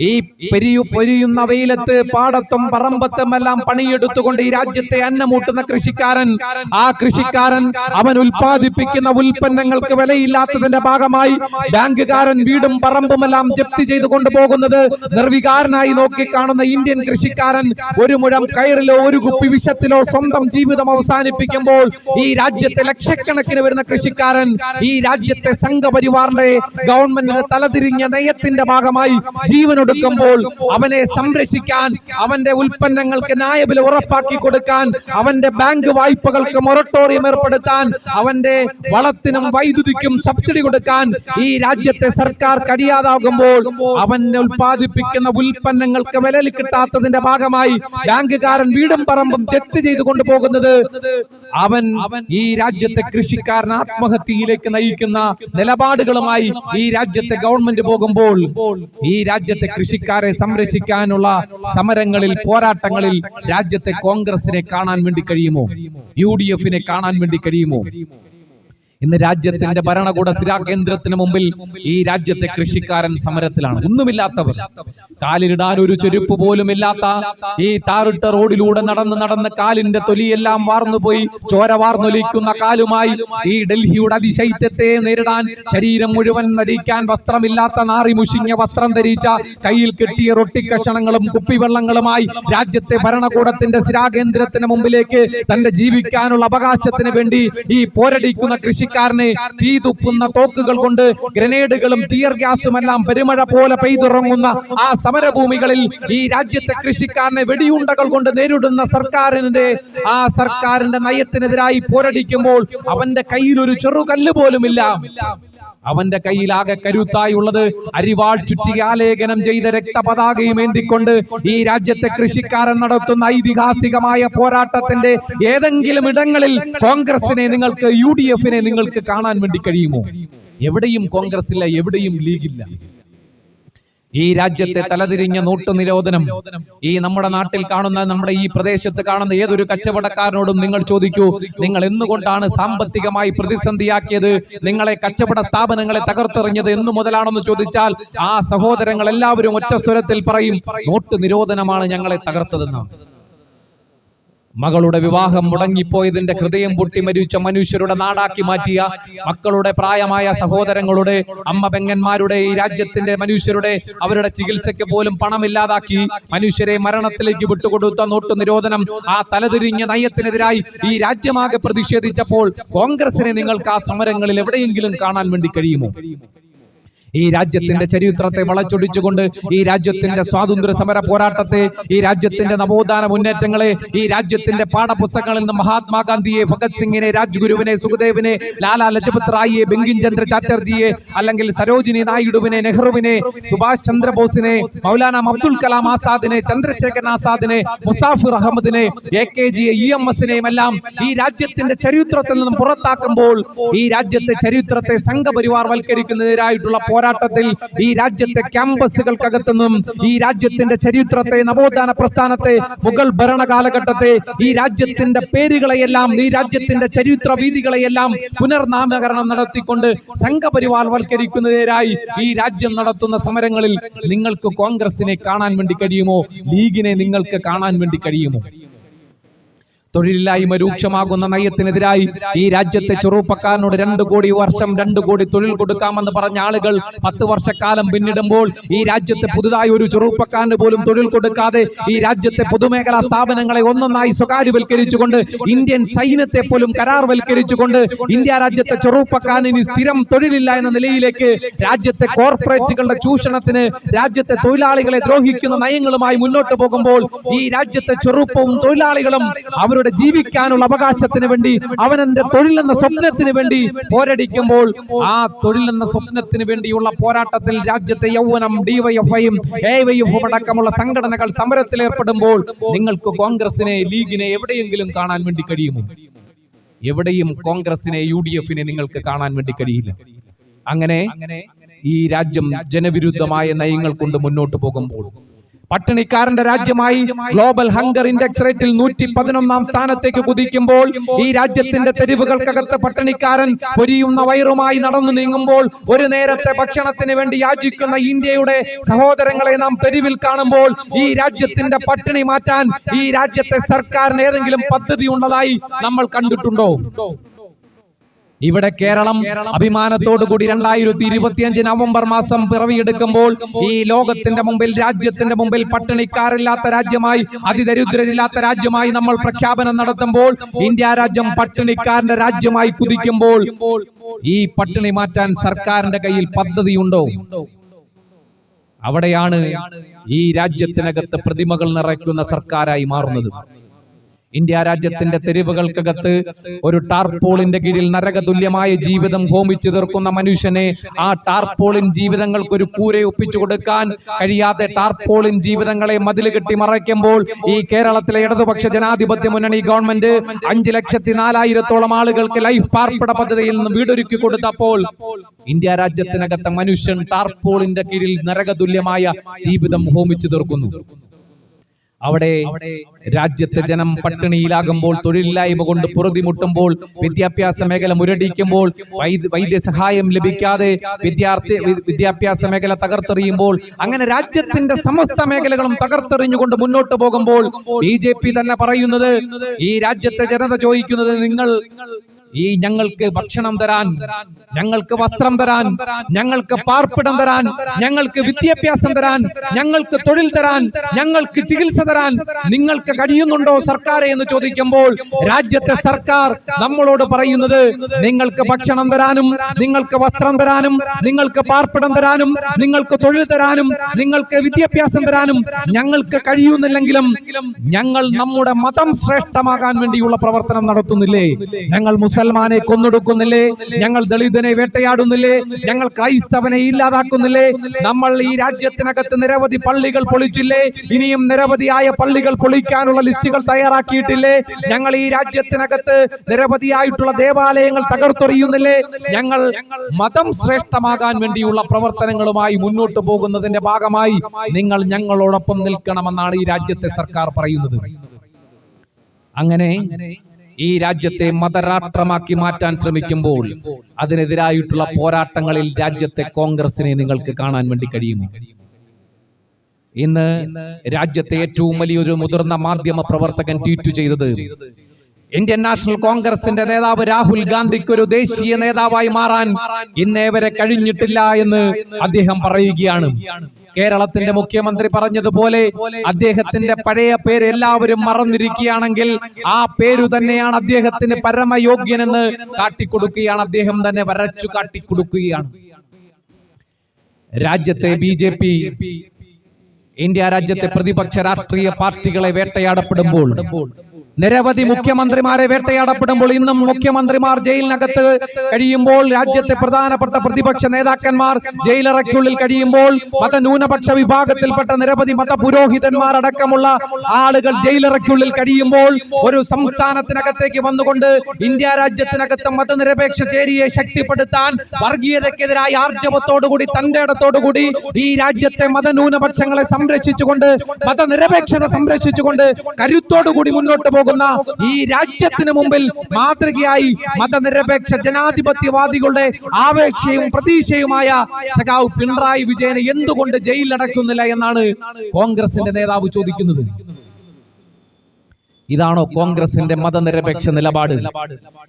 ഈ പെരിയു പൊരിയുന്ന വെയിലത്ത് പാടത്തും പറമ്പത്തും എല്ലാം പണിയെടുത്തുകൊണ്ട് ഈ രാജ്യത്തെ എണ്ണമൂട്ടുന്ന കൃഷിക്കാരൻ ആ കൃഷിക്കാരൻ അവൻ ഉൽപ്പാദിപ്പിക്കുന്ന ഉൽപ്പന്നങ്ങൾക്ക് വിലയില്ലാത്തതിന്റെ ഭാഗമായി ബാങ്കുകാരൻ വീടും പറമ്പുമെല്ലാം ജപ്തി ചെയ്തു കൊണ്ടുപോകുന്നത് നിർവികാരനായി നോക്കിക്കാണുന്ന ഇന്ത്യൻ കൃഷിക്കാരൻ ഒരു മുഴം കയറിലോ ഒരു കുപ്പി വിഷത്തിലോ സ്വന്തം ജീവിതം അവസാനിപ്പിക്കുമ്പോൾ ഈ രാജ്യത്തെ ലക്ഷക്കണക്കിന് വരുന്ന കൃഷിക്കാരൻ ഈ രാജ്യത്തെ സംഘപരിവാറിന്റെ ഗവൺമെന്റിന് തലതിരിഞ്ഞ നയത്തിന്റെ ഭാഗമായി ജീവനൊടുക്കുമ്പോൾ അവനെ സംരക്ഷിക്കാൻ അവന്റെ ഉൽപ്പന്നങ്ങൾക്ക് ന്യായവില ഉറപ്പാക്കി കൊടുക്കാൻ അവന്റെ ബാങ്ക് വായ്പകൾക്ക് മൊറട്ടോറിയം ഏർപ്പെടുത്താൻ അവന്റെ വളത്തിനും വൈദ്യുതിക്കും സബ്സിഡി കൊടുക്കാൻ ഈ രാജ്യത്തെ സർക്കാർ കഴിയാതാകുമ്പോൾ അവൻ ഉൽപ്പാദിപ്പിക്കുന്ന ഉൽപ്പന്നങ്ങൾക്ക് വില കിട്ടാത്തതിന്റെ ഭാഗമായി ബാങ്കുകാരൻ വീടും പറമ്പും ജപ്തി ചെയ്തു കൊണ്ടുപോകുന്നത് അവൻ ഈ രാജ്യത്തെ കൃഷിക്കാരൻ ആത്മഹത്യയിലേക്ക് നയിക്കുന്ന നിലപാടുകളുമായി ഈ രാജ്യത്തെ ഗവൺമെന്റ് ഗവൺമെന്റ് പോകുമ്പോൾ ഈ രാജ്യത്തെ കൃഷിക്കാരെ സംരക്ഷിക്കാനുള്ള സമരങ്ങളിൽ പോരാട്ടങ്ങളിൽ രാജ്യത്തെ കോൺഗ്രസിനെ കാണാൻ വേണ്ടി കഴിയുമോ? യു ഡി എഫിനെ കാണാൻ വേണ്ടി കഴിയുമോ? ഇന്ന് രാജ്യത്തിന്റെ ഭരണകൂട സ്ഥിരാകേന്ദ്രത്തിന് മുമ്പിൽ ഈ രാജ്യത്തെ കൃഷിക്കാരൻ സമരത്തിലാണ്. ഒന്നുമില്ലാത്തവർ. കാലിലിടാൻ ഒരു ചെരുപ്പ് പോലും ഇല്ലാത്ത ഈ താറിട്ട റോഡിലൂടെ നടന്ന് നടന്ന് കാലിന്റെ തൊലിയെല്ലാം വാർന്നുപോയി ചോര വാർന്നൊലിക്കുന്ന കാലുമായി ഈ ഡൽഹിയുടെ അതിശൈത്യത്തെ നേരിടാൻ ശരീരം മുഴുവൻ നരിക്കാൻ വസ്ത്രമില്ലാത്ത നാറി മുഷിഞ്ഞ വസ്ത്രം ധരിച്ച കയ്യിൽ കിട്ടിയ റൊട്ടിക്കഷണങ്ങളും കുപ്പിവെള്ളങ്ങളുമായി രാജ്യത്തെ ഭരണകൂടത്തിന്റെ സ്ഥിരാകേന്ദ്രത്തിന് മുമ്പിലേക്ക് തന്റെ ജീവിക്കാനുള്ള അവകാശത്തിന് വേണ്ടി ഈ പോരടിക്കുന്ന കൃഷിക്കാരനെ തീ തുപ്പുന്ന തോക്കുകൾ കൊണ്ട് ഗ്രനേഡുകളും ടിയർ ഗ്യാസും എല്ലാം പെരുമഴ പോലെ പെയ്തിറങ്ങുന്ന ആ സമരഭൂമികളിൽ ഈ രാജ്യത്തെ കൃഷിക്കാരനെ വെടിയുണ്ടകൾ കൊണ്ട് നേരിടുന്ന സർക്കാരിന്റെ ആ സർക്കാരിന്റെ നയത്തിനെതിരായി പോരടിക്കുമ്പോൾ അവന്റെ കയ്യിൽ ഒരു ചെറുകല്ല് പോലുമില്ല. അവന്റെ കയ്യിലാകെ കരുത്തായുള്ളത് അരിവാൾ ചുറ്റി ആലേഖനം ചെയ്ത രക്തപതാകയും ഏന്തിക്കൊണ്ട് ഈ രാജ്യത്തെ കൃഷിക്കാരൻ നടത്തുന്ന ഐതിഹാസികമായ പോരാട്ടത്തിന്റെ ഏതെങ്കിലും ഇടങ്ങളിൽ കോൺഗ്രസിനെ നിങ്ങൾക്ക് യു നിങ്ങൾക്ക് കാണാൻ വേണ്ടി കഴിയുമോ? എവിടെയും കോൺഗ്രസ് ഇല്ല എവിടെയും ലീഗില്ല. ഈ രാജ്യത്തെ തലതിരിഞ്ഞ നോട്ട് നിരോധനം. ഈ നമ്മുടെ നാട്ടിൽ കാണുന്ന നമ്മുടെ ഈ പ്രദേശത്ത് കാണുന്ന ഏതൊരു കച്ചവടക്കാരനോടും നിങ്ങൾ ചോദിക്കൂ. നിങ്ങൾ എന്തുകൊണ്ടാണ് സാമ്പത്തികമായി പ്രതിസന്ധിയാക്കിയത്? നിങ്ങളെ കച്ചവട സ്ഥാപനങ്ങളെ തകർത്തെറിഞ്ഞത് എന്നു മുതലാണെന്ന് ചോദിച്ചാൽ ആ സഹോദരങ്ങൾ എല്ലാവരും ഒറ്റ സ്വരത്തിൽ പറയും നോട്ട് നിരോധനമാണ് ഞങ്ങളെ തകർത്തതെന്ന്. മകളുടെ വിവാഹം മുടങ്ങിപ്പോയതിന്റെ ഹൃദയം പൊട്ടി മരിച്ച മനുഷ്യരുടെ നാടാക്കി മാറ്റിയ മക്കളുടെ പ്രായമായ സഹോദരങ്ങളുടെ അമ്മ പെങ്ങന്മാരുടെ ഈ രാജ്യത്തിന്റെ മനുഷ്യരുടെ അവരുടെ ചികിത്സയ്ക്ക് പോലും പണമില്ലാതാക്കി മനുഷ്യരെ മരണത്തിലേക്ക് വിട്ടുകൊടുത്ത നോട്ട് നിരോധനം ആ തലതിരിഞ്ഞ നയത്തിനെതിരായി ഈ രാജ്യമാകെ പ്രതിഷേധിച്ചപ്പോൾ കോൺഗ്രസിനെ നിങ്ങൾക്ക് ആ സമരങ്ങളിൽ എവിടെയെങ്കിലും കാണാൻ വേണ്ടി കഴിയുമോ? ഈ രാജ്യത്തിന്റെ ചരിത്രത്തെ വളച്ചൊടിച്ചുകൊണ്ട് ഈ രാജ്യത്തിന്റെ സ്വാതന്ത്ര്യ സമര പോരാട്ടത്തെ ഈ രാജ്യത്തിന്റെ നവോത്ഥാന മുന്നേറ്റങ്ങളെ ഈ രാജ്യത്തിന്റെ പാഠപുസ്തകങ്ങളിൽ നിന്ന് മഹാത്മാഗാന്ധിയെ ഭഗത് സിംഗിനെ രാജ്ഗുരുവിനെ സുഖദേവിനെ ലാലാ ലജപത് റായിയെ ബെങ്കിൻ ചന്ദ്ര ചാറ്റർജിയെ അല്ലെങ്കിൽ സരോജിനി നായിഡുവിനെ നെഹ്റുവിനെ സുഭാഷ് ചന്ദ്രബോസിനെ മൗലാന അബ്ദുൽ കലാം ആസാദിനെ ചന്ദ്രശേഖരൻ ആസാദിനെ മുസാഫിർ അഹമ്മദിനെ എ കെ ജിയെ ഇ എം എസിനെയും എല്ലാം ഈ രാജ്യത്തിന്റെ ചരിത്രത്തിൽ നിന്നും പുറത്താക്കുമ്പോൾ ഈ രാജ്യത്തെ ചരിത്രത്തെ സംഘപരിവാർ വൽക്കരിക്കുന്നതിനായിട്ടുള്ള പോരാട്ടത്തിൽ ഈ രാജ്യത്തെ ക്യാമ്പസുകൾക്കകത്തു നിന്നും ഈ രാജ്യത്തിന്റെ ചരിത്രത്തെ നവോത്ഥാന പ്രസ്ഥാനത്തെ മുഗൾ ഭരണ കാലഘട്ടത്തെ ഈ രാജ്യത്തിന്റെ പേരുകളെയെല്ലാം ഈ രാജ്യത്തിന്റെ ചരിത്ര വീതികളെയെല്ലാം പുനർനാമകരണം നടത്തിക്കൊണ്ട് സംഘപരിവാർവൽക്കരിക്കുന്നതിനായി ഈ രാജ്യം നടത്തുന്ന സമരങ്ങളിൽ നിങ്ങൾക്ക് കോൺഗ്രസിനെ കാണാൻ വേണ്ടി കഴിയുമോ? ലീഗിനെ നിങ്ങൾക്ക് കാണാൻ വേണ്ടി കഴിയുമോ? തൊഴിലില്ലായ്മ രൂക്ഷമാകുന്ന നയത്തിനെതിരായി ഈ രാജ്യത്തെ ചെറുപ്പക്കാരനോട് രണ്ടു കോടി വർഷം രണ്ടു കോടി തൊഴിൽ കൊടുക്കാമെന്ന് പറഞ്ഞ ആളുകൾ പത്ത് വർഷക്കാലം പിന്നിടുമ്പോൾ ഈ രാജ്യത്തെ പുതുതായി ഒരു ചെറുപ്പക്കാരന് പോലും തൊഴിൽ കൊടുക്കാതെ ഈ രാജ്യത്തെ പൊതുമേഖലാ സ്ഥാപനങ്ങളെ ഒന്നൊന്നായി സ്വകാര്യവൽക്കരിച്ചുകൊണ്ട് ഇന്ത്യൻ സൈന്യത്തെ പോലും കരാർവൽക്കരിച്ചുകൊണ്ട് ഇന്ത്യ രാജ്യത്തെ ചെറുപ്പക്കാരന് ഇനി സ്ഥിരം തൊഴിലില്ല എന്ന നിലയിലേക്ക് രാജ്യത്തെ കോർപ്പറേറ്റുകളുടെ ചൂഷണത്തിന് രാജ്യത്തെ തൊഴിലാളികളെ ദ്രോഹിക്കുന്ന നയങ്ങളുമായി മുന്നോട്ട് പോകുമ്പോൾ ഈ രാജ്യത്തെ ചെറുപ്പവും തൊഴിലാളികളും അവരുടെ ജീവിക്കാനുള്ള അവകാശത്തിന് വേണ്ടി അവനെന്റെ തൊഴിലെന്ന സ്വപ്നത്തിന് വേണ്ടി പോരടിക്കുമ്പോൾ ആ തൊഴിലെന്ന സ്വപ്നത്തിന് വേണ്ടിയുള്ള പോരാട്ടത്തിൽ രാജ്യത്തെ യൗവനം ഡിവൈഎഫ്ഐയും എവൈഎഫും അടക്കമുള്ള സംഘടനകൾ സമരത്തിൽ ഏർപ്പെടുമ്പോൾ നിങ്ങൾക്ക് കോൺഗ്രസിനെ ലീഗിനെ എവിടെയെങ്കിലും കാണാൻ വേണ്ടി കഴിയുമോ? എവിടെയും കോൺഗ്രസിനെ യു ഡി എഫിനെ നിങ്ങൾക്ക് കാണാൻ വേണ്ടി കഴിയില്ല. അങ്ങനെ ഈ രാജ്യം ജനവിരുദ്ധമായ നയങ്ങൾ കൊണ്ട് മുന്നോട്ട് പോകുമ്പോൾ പട്ടിണിക്കാരന്റെ രാജ്യമായി ഗ്ലോബൽ ഹങ്കർ ഇൻഡെക്സ് റേറ്റിൽ നൂറ്റി പതിനൊന്നാം സ്ഥാനത്തേക്ക് കുതിക്കുമ്പോൾ ഈ രാജ്യത്തിന്റെ തെരുവുകൾക്കകത്ത് പട്ടിണിക്കാരൻ പൊരിയുന്ന വയറുമായി നടന്നു നീങ്ങുമ്പോൾ ഒരു നേരത്തെ ഭക്ഷണത്തിന് വേണ്ടി യാചിക്കുന്ന ഇന്ത്യയുടെ സഹോദരങ്ങളെ നാം തെരുവിൽ കാണുമ്പോൾ ഈ രാജ്യത്തിന്റെ പട്ടിണി മാറ്റാൻ ഈ രാജ്യത്തെ സർക്കാരിന് ഏതെങ്കിലും പദ്ധതി ഉള്ളതായി നമ്മൾ കണ്ടിട്ടുണ്ടോ? ഇവിടെ കേരളം അഭിമാനത്തോടു കൂടി രണ്ടായിരത്തി ഇരുപത്തിയഞ്ച് നവംബർ മാസം പിറവിയെടുക്കുമ്പോൾ ഈ ലോകത്തിന്റെ മുമ്പിൽ രാജ്യത്തിന്റെ മുമ്പിൽ പട്ടിണിക്കാരില്ലാത്ത രാജ്യമായി അതിദരിദ്രരില്ലാത്ത രാജ്യമായി നമ്മൾ പ്രഖ്യാപനം നടത്തുമ്പോൾ ഇന്ത്യ രാജ്യം പട്ടിണിക്കാരന്റെ രാജ്യമായി കുതിക്കുമ്പോൾ ഈ പട്ടിണി മാറ്റാൻ സർക്കാരിന്റെ കയ്യിൽ പദ്ധതിയുണ്ടോ? അവിടെയാണ് ഈ രാജ്യത്തിനകത്ത് പ്രതിമകൾ നിറയ്ക്കുന്ന സർക്കാരായി മാറുന്നത്. ഇന്ത്യ രാജ്യത്തിന്റെ തെരുവുകൾക്കകത്ത് ഒരു ടാർപോളിന്റെ കീഴിൽ നരകതുല്യമായ ജീവിതം ഹോമിച്ചു തീർക്കുന്ന മനുഷ്യനെ ആ ടാർപോളിൻ ജീവിതങ്ങൾക്ക് ഒരു കൂരെ ഒപ്പിച്ചു കൊടുക്കാൻ കഴിയാതെ ടാർപോളിൻ ജീവിതങ്ങളെ മതിൽ കെട്ടി മറയ്ക്കുമ്പോൾ ഈ കേരളത്തിലെ ഇടതുപക്ഷ ജനാധിപത്യ മുന്നണി ഗവൺമെന്റ് അഞ്ചു ലക്ഷത്തി നാലായിരത്തോളം ആളുകൾക്ക് ലൈഫ് പാർപ്പിട പദ്ധതിയിൽ നിന്ന് വീടൊരുക്കി കൊടുത്തപ്പോൾ ഇന്ത്യ രാജ്യത്തിനകത്തെ മനുഷ്യൻ ടാർപോളിന്റെ കീഴിൽ നരകതുല്യമായ ജീവിതം ഹോമിച്ചു തീർക്കുന്നു. അവിടെ രാജ്യത്തെ ജനം പട്ടിണിയിലാകുമ്പോൾ തൊഴിലില്ലായ്മ കൊണ്ട് പൊറുതിമുട്ടുമ്പോൾ വിദ്യാഭ്യാസ മേഖല മുരടിക്കുമ്പോൾ വൈദ്യ വൈദ്യസഹായം ലഭിക്കാതെ വിദ്യാർത്ഥി വിദ്യാഭ്യാസ മേഖല തകർത്തെറിയുമ്പോൾ അങ്ങനെ രാജ്യത്തിന്റെ സമസ്ത മേഖലകളും തകർത്തെറിഞ്ഞുകൊണ്ട് മുന്നോട്ട് പോകുമ്പോൾ ബി ജെ പി തന്നെ പറയുന്നത് ഈ രാജ്യത്തെ ജനത ചോദിക്കുന്നത് നിങ്ങൾ ഈ ഞങ്ങൾക്ക് ഭക്ഷണം തരാൻ ഞങ്ങൾക്ക് വസ്ത്രം തരാൻ ഞങ്ങൾക്ക് പാർപ്പിടം തരാൻ ഞങ്ങൾക്ക് വിദ്യാഭ്യാസം തരാൻ ഞങ്ങൾക്ക് തൊഴിൽ തരാൻ ഞങ്ങൾക്ക് ചികിത്സ തരാൻ നിങ്ങൾക്ക് കഴിയുന്നുണ്ടോ സർക്കാരെ എന്ന് ചോദിക്കുമ്പോൾ രാജ്യത്തെ സർക്കാർ നമ്മളോട് പറയുന്നത് നിങ്ങൾക്ക് ഭക്ഷണം തരാനും നിങ്ങൾക്ക് വസ്ത്രം തരാനും നിങ്ങൾക്ക് പാർപ്പിടം തരാനും നിങ്ങൾക്ക് തൊഴിൽ തരാനും നിങ്ങൾക്ക് വിദ്യാഭ്യാസം തരാനും ഞങ്ങൾക്ക് കഴിയുന്നില്ലെങ്കിലും ഞങ്ങൾ നമ്മുടെ മതം ശ്രേഷ്ഠമാകാൻ വേണ്ടിയുള്ള പ്രവർത്തനം നടത്തുന്നില്ലേ? ഞങ്ങൾ മുസൽമാനെ കൊന്നൊടുക്കുന്നില്ലേ? ഞങ്ങൾ ദളിതനെ വേട്ടയാടുന്നില്ലേ? ഞങ്ങൾ ക്രൈസ്തവനെ ഇല്ലാതാക്കുന്നില്ലേ? നമ്മൾ ഈ രാജ്യത്തിനകത്ത് നിരവധി പള്ളികൾ പൊളിച്ചില്ലേ? ഇനിയും നിരവധിയായ പള്ളികൾ പൊളിക്കാനുള്ള ലിസ്റ്റുകൾ തയ്യാറാക്കിയിട്ടില്ലേ? ഞങ്ങൾ ഈ രാജ്യത്തിനകത്ത് നിരവധിയായിട്ടുള്ള ദേവാലയങ്ങൾ തകർത്തൊറിയുന്നില്ലേ? ഞങ്ങൾ മതം ശ്രേഷ്ഠമാകാൻ വേണ്ടിയുള്ള പ്രവർത്തനങ്ങളുമായി മുന്നോട്ട് പോകുന്നതിന്റെ ഭാഗമായി നിങ്ങൾ ഞങ്ങളോടൊപ്പം നിൽക്കണമെന്നാണ് ഈ രാജ്യത്തെ സർക്കാർ പറയുന്നത്. അങ്ങനെ ഈ രാജ്യത്തെ മതരാഷ്ട്രമാക്കി മാറ്റാൻ ശ്രമിക്കുമ്പോൾ അതിനെതിരായിട്ടുള്ള പോരാട്ടങ്ങളിൽ രാജ്യത്തെ കോൺഗ്രസിനെ നിങ്ങൾക്ക് കാണാൻ വേണ്ടി കഴിയുമോ? ഇന്ന് രാജ്യത്തെ ഏറ്റവും വലിയൊരു മുതിർന്ന മാധ്യമ പ്രവർത്തകൻ ട്വീറ്റ് ചെയ്തത് ഇന്ത്യൻ നാഷണൽ കോൺഗ്രസിന്റെ നേതാവ് രാഹുൽ ഗാന്ധിക്ക് ഒരു ദേശീയ നേതാവായി മാറാൻ ഇന്നേ കഴിഞ്ഞിട്ടില്ല എന്ന് അദ്ദേഹം പറയുകയാണ്. കേരളത്തിന്റെ മുഖ്യമന്ത്രി പറഞ്ഞതുപോലെ അദ്ദേഹത്തിന്റെ പഴയ പേര് എല്ലാവരും മറന്നിരിക്കുകയാണെങ്കിൽ ആ പേരു തന്നെയാണ് അദ്ദേഹത്തിന് പരമയോഗ്യനെന്ന് കാട്ടിക്കൊടുക്കുകയാണ്. അദ്ദേഹം തന്നെ വരച്ചു കാട്ടിക്കൊടുക്കുകയാണ്. രാജ്യത്തെ ബി ജെ പി ഇന്ത്യ രാജ്യത്തെ പ്രതിപക്ഷ രാഷ്ട്രീയ പാർട്ടികളെ വേട്ടയാടപ്പെടുമ്പോൾ നിരവധി മുഖ്യമന്ത്രിമാരെ വേട്ടയാടപ്പെടുമ്പോൾ ഇന്നും മുഖ്യമന്ത്രിമാർ ജയിലിനകത്ത് കഴിയുമ്പോൾ രാജ്യത്തെ പ്രധാനപ്പെട്ട പ്രതിപക്ഷ നേതാക്കന്മാർ ജയിലറയ്ക്കുള്ളിൽ കഴിയുമ്പോൾ മതന്യൂനപക്ഷ വിഭാഗത്തിൽപ്പെട്ട നിരവധി മതപുരോഹിതന്മാർ അടക്കമുള്ള ആളുകൾ ജയിലറയ്ക്കുള്ളിൽ കഴിയുമ്പോൾ ഒരു സംസ്ഥാനത്തിനകത്തേക്ക് വന്നുകൊണ്ട് ഇന്ത്യ രാജ്യത്തിനകത്ത് മതനിരപേക്ഷ ചേരിയെ ശക്തിപ്പെടുത്താൻ വർഗീയതയ്ക്കെതിരായ ആർജവത്തോടുകൂടി തന്റെ ഇടത്തോടുകൂടി ഈ രാജ്യത്തെ മതന്യൂനപക്ഷങ്ങളെ സംരക്ഷിച്ചുകൊണ്ട് മതനിരപേക്ഷത സംരക്ഷിച്ചുകൊണ്ട് കരുത്തോടുകൂടി മുന്നോട്ട് പോകുന്ന ഈ രാജ്യത്തിന് മുമ്പിൽ മാതൃകയായി മതനിരപേക്ഷ ജനാധിപത്യവാദികളുടെ ആവേശയും പ്രതീക്ഷയുമായ സഖാവ് പിണറായി വിജയനെ എന്തുകൊണ്ട് ജയിലിലടക്കുന്നില്ല എന്നാണ് കോൺഗ്രസിന്റെ നേതാവ് ചോദിക്കുന്നത്. ഇതാണോ കോൺഗ്രസിന്റെ മതനിരപേക്ഷ നിലപാട്?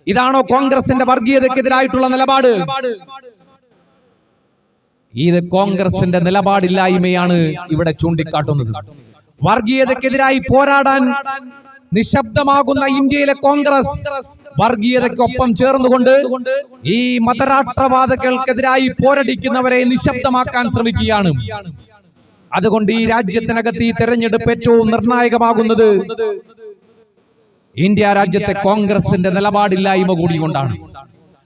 ഇതാണോ കോൺഗ്രസിന്റെ വർഗീയതക്കെതിരായിട്ടുള്ള നിലപാട്? ഇത് കോൺഗ്രസിന്റെ നിലപാടില്ലായ്മയാണ് ഇവിടെ ചൂണ്ടിക്കാട്ടുന്നത്. വർഗീയതക്കെതിരായി പോരാടാൻ നിശബ്ദമാകുന്ന ഇന്ത്യയിലെ കോൺഗ്രസ് വർഗീയതയ്ക്കൊപ്പം ചേർന്നുകൊണ്ട് ഈ മതരാഷ്ട്രവാദികൾക്കെതിരായി പോരടിക്കുന്നവരെ നിശബ്ദമാക്കാൻ ശ്രമിക്കുകയാണ്. അതുകൊണ്ട് ഈ രാജ്യത്തിനകത്ത് ഈ തെരഞ്ഞെടുപ്പ് ഏറ്റവും നിർണായകമാകുന്നത് ഇന്ത്യ രാജ്യത്തെ കോൺഗ്രസിന്റെ നിലപാടില്ലായ്മ കൂടി കൊണ്ടാണ്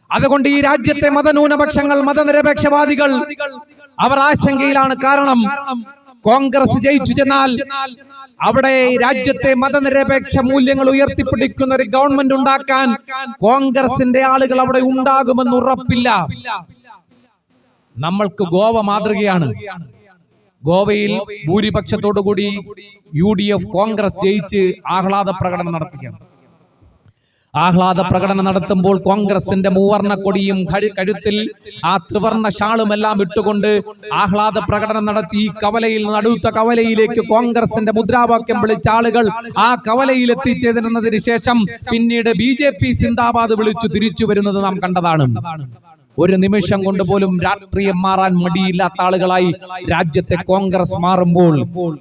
അതുകൊണ്ട് ഈ രാജ്യത്തെ മതന്യൂനപക്ഷങ്ങൾ മതനിരപേക്ഷവാദികൾ അവർ ആശങ്കയിലാണ്. കാരണം കോൺഗ്രസ് ജയിച്ചു ചെന്നാൽ അവിടെ രാജ്യത്തെ മതനിരപേക്ഷ മൂല്യങ്ങൾ ഉയർത്തിപ്പിടിക്കുന്ന ഒരു ഗവൺമെന്റ് ഉണ്ടാക്കാൻ കോൺഗ്രസിന്റെ ആളുകൾ അവിടെ ഉണ്ടാകുമെന്ന് ഉറപ്പില്ല. നമ്മൾക്ക് ഗോവ മാതൃകയാണ്. ഗോവയിൽ ഭൂരിപക്ഷത്തോടുകൂടി യു ഡി എഫ് കോൺഗ്രസ് ജയിച്ച് ആഹ്ലാദ പ്രകടനം നടത്തുകയാണ്. ആഹ്ലാദ പ്രകടനം നടത്തുമ്പോൾ കോൺഗ്രസിന്റെ മൂവർണ കൊടിയും കഴുത്തിൽ ആ ഷാളും എല്ലാം ഇട്ടുകൊണ്ട് ആഹ്ലാദ പ്രകടനം നടത്തി കവലയിൽ നിന്ന് അടുത്ത കവലയിലേക്ക് കോൺഗ്രസിന്റെ മുദ്രാവാക്യം വിളിച്ച ആളുകൾ ആ കവലയിൽ എത്തിച്ചേരുന്നതിന് ശേഷം പിന്നീട് ബി ജെ പി സിന്ദാബാദ് വിളിച്ചു തിരിച്ചു വരുന്നത് നാം കണ്ടതാണ്. ഒരു നിമിഷം കൊണ്ട് പോലും രാഷ്ട്രീയം മാറാൻ മടിയില്ലാത്ത ആളുകളായി രാജ്യത്തെ കോൺഗ്രസ് മാറുമ്പോൾ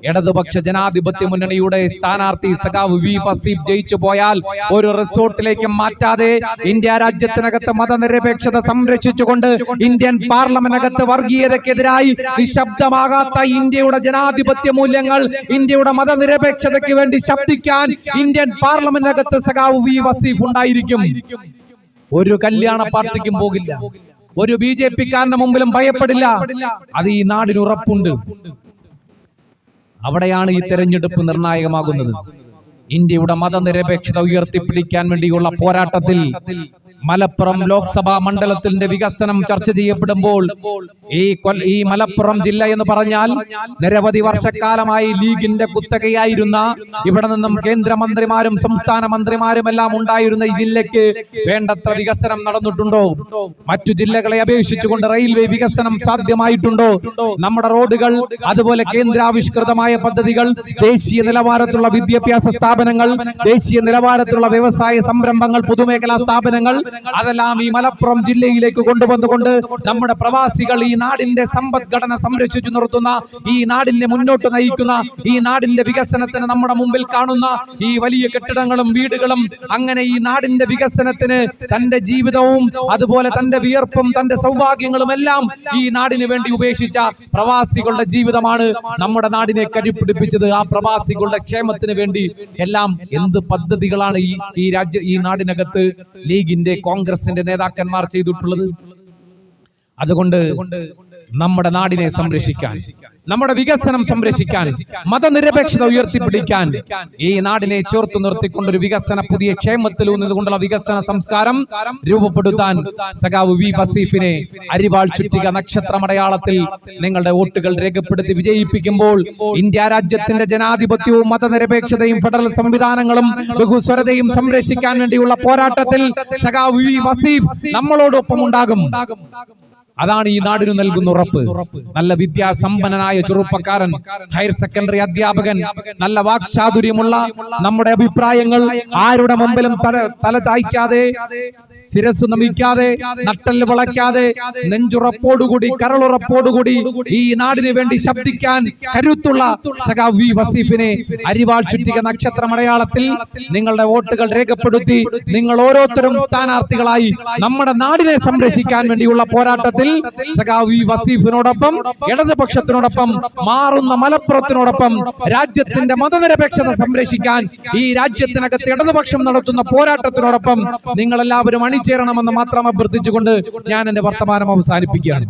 ഇടതുപക്ഷ ജനാധിപത്യ മുന്നണിയുടെ സ്ഥാനാർത്ഥി സഖാവ് വി ഫസീബ് ജയിച്ചു പോയാൽ ഒരു റിസോർട്ടിലേക്ക് മാറ്റാതെ ഇന്ത്യ രാജ്യത്തിനകത്ത് മതനിരപേക്ഷത സംരക്ഷിച്ചുകൊണ്ട് ഇന്ത്യൻ പാർലമെന്റിനകത്ത് വർഗീയതക്കെതിരായി നിശബ്ദമാകാത്ത ഇന്ത്യയുടെ ജനാധിപത്യ മൂല്യങ്ങൾ ഇന്ത്യയുടെ മതനിരപേക്ഷതയ്ക്ക് വേണ്ടി ശബ്ദിക്കാൻ ഇന്ത്യൻ പാർലമെന്റിനകത്ത് സഖാവ് വി വസീഫ് ഉണ്ടായിരിക്കും. ഒരു കല്യാണ പാർട്ടിക്കും പോകില്ല. ഒരു ബി ജെ പിക്കാരന്റെ മുമ്പിലും ഭയപ്പെടില്ല. അത് ഈ നാടിന് ഉറപ്പുണ്ട്. അവിടെയാണ് ഈ തെരഞ്ഞെടുപ്പ് നിർണായകമാകുന്നത്. ഇന്ത്യയുടെ മതനിരപേക്ഷത ഉയർത്തിപ്പിടിക്കാൻ വേണ്ടിയുള്ള പോരാട്ടത്തിൽ മലപ്പുറം ലോക്സഭാ മണ്ഡലത്തിന്റെ വികസനം ചർച്ച ചെയ്യപ്പെടുമ്പോൾ ഈ ഈ മലപ്പുറം ജില്ല എന്ന് പറഞ്ഞാൽ നിരവധി വർഷക്കാലമായി ലീഗിന്റെ കുത്തകയായിരുന്ന ഇവിടെ നിന്നും കേന്ദ്രമന്ത്രിമാരും സംസ്ഥാന മന്ത്രിമാരും എല്ലാം ഉണ്ടായിരുന്ന ഈ ജില്ലയ്ക്ക് വേണ്ടത്ര വികസനം നടന്നിട്ടുണ്ടോ? മറ്റു ജില്ലകളെ അപേക്ഷിച്ചുകൊണ്ട് റെയിൽവേ വികസനം സാധ്യമായിട്ടുണ്ടോ? നമ്മുടെ റോഡുകൾ അതുപോലെ കേന്ദ്രാവിഷ്കൃതമായ പദ്ധതികൾ ദേശീയ നിലവാരത്തിലുള്ള വിദ്യാഭ്യാസ സ്ഥാപനങ്ങൾ ദേശീയ നിലവാരത്തിലുള്ള വ്യവസായ സംരംഭങ്ങൾ പൊതുമേഖലാ സ്ഥാപനങ്ങൾ അതെല്ലാം ഈ മലപ്പുറം ജില്ലയിലേക്ക് കൊണ്ടുവന്നുകൊണ്ട് നമ്മുടെ പ്രവാസികൾ ഈ നാടിന്റെ സമ്പദ്ഘടന സംരക്ഷിച്ചു നിർത്തുന്ന ഈ നാടിനെ മുന്നോട്ട് നയിക്കുന്ന ഈ നാടിന്റെ വികസനത്തിന് നമ്മുടെ മുമ്പിൽ കാണുന്ന ഈ വലിയ കെട്ടിടങ്ങളും വീടുകളും അങ്ങനെ ഈ നാടിന്റെ വികസനത്തിന് തന്റെ ജീവിതവും അതുപോലെ തന്റെ വിയർപ്പും തന്റെ സൗഭാഗ്യങ്ങളും എല്ലാം ഈ നാടിന് വേണ്ടി ഉപേക്ഷിച്ച പ്രവാസികളുടെ ജീവിതമാണ് നമ്മുടെ നാടിനെ കരിപ്പിടിപ്പിച്ചത്. ആ പ്രവാസികളുടെ ക്ഷേമത്തിന് വേണ്ടി എല്ലാം എന്ത് പദ്ധതികളാണ് ഈ ഈ രാജ്യ ഈ നാടിനകത്ത് ലീഗിന്റെ കോൺഗ്രസിന്റെ നേതാക്കന്മാർ ചെയ്തിട്ടുള്ളത്? അതുകൊണ്ട് നമ്മുടെ നാടിനെ സംരക്ഷിക്കാൻ നമ്മുടെ വികസനം സംരക്ഷിക്കാൻ മതനിരപേക്ഷത ഉയർത്തിപ്പിടിക്കാൻ ഈ നാടിനെ ചേർത്തു നിർത്തിക്കൊണ്ടൊരു വികസന പുതിയ ക്ഷേമത്തിൽ ഊന്നിക്കൊണ്ടുള്ള വികസന സംസ്കാരം രൂപപ്പെടുത്താൻ സഖാവ് വി ഫസീഫിനെ അരിവാൾ ചുറ്റിക നക്ഷത്രമടയാളത്തിൽ നിങ്ങളുടെ വോട്ടുകൾ രേഖപ്പെടുത്തി വിജയിപ്പിക്കുമ്പോൾ ഇന്ത്യ രാജ്യത്തിന്റെ ജനാധിപത്യവും മതനിരപേക്ഷതയും ഫെഡറൽ സംവിധാനങ്ങളും ബഹുസ്വരതയും സംരക്ഷിക്കാൻ വേണ്ടിയുള്ള പോരാട്ടത്തിൽ സഖാവ് വി ഫസീഫ് നമ്മളോടൊപ്പം ഉണ്ടാകും. അതാണ് ഈ നാടിന് നൽകുന്ന ഉറപ്പ്. നല്ല വിദ്യാസമ്പന്നനായ ചെറുപ്പക്കാരൻ ഹയർ സെക്കൻഡറി അധ്യാപകൻ നല്ല വാക്ചാതുര്യമുള്ള നമ്മുടെ അഭിപ്രായങ്ങൾ ആരുടെ മുമ്പിലും തല തല ചായ്ക്കാതെ ശിരസ് നമിക്കാതെ നട്ടൽ വളയ്ക്കാതെ നെഞ്ചുറപ്പോടുകൂടി കരളുറപ്പോടുകൂടി ഈ നാടിന് വേണ്ടി ശബ്ദിക്കാൻ കരുത്തുള്ള സഖാവി വസീഫിനെ അരിവാൾ ചുറ്റിക നക്ഷത്ര മലയാളത്തിൽ നിങ്ങളുടെ വോട്ടുകൾ രേഖപ്പെടുത്തി നിങ്ങൾ ഓരോരുത്തരും സ്ഥാനാർത്ഥികളായി നമ്മുടെ നാടിനെ സംരക്ഷിക്കാൻ വേണ്ടിയുള്ള പോരാട്ടത്തിൽ സഖാവി വസീഫിനോടൊപ്പം ഇടതുപക്ഷത്തിനോടൊപ്പം മാറുന്ന മലപ്പുറത്തിനോടൊപ്പം രാജ്യത്തിന്റെ മതനിരപേക്ഷത സംരക്ഷിക്കാൻ ഈ രാജ്യത്തിനകത്ത് ഇടതുപക്ഷം നടത്തുന്ന പോരാട്ടത്തിനോടൊപ്പം നിങ്ങൾ എല്ലാവരും അണിചേരണമെന്ന് മാത്രം അഭ്യർത്ഥിച്ചുകൊണ്ട് ഞാൻ എന്റെ വർത്തമാനം അവസാനിപ്പിക്കുകയാണ്.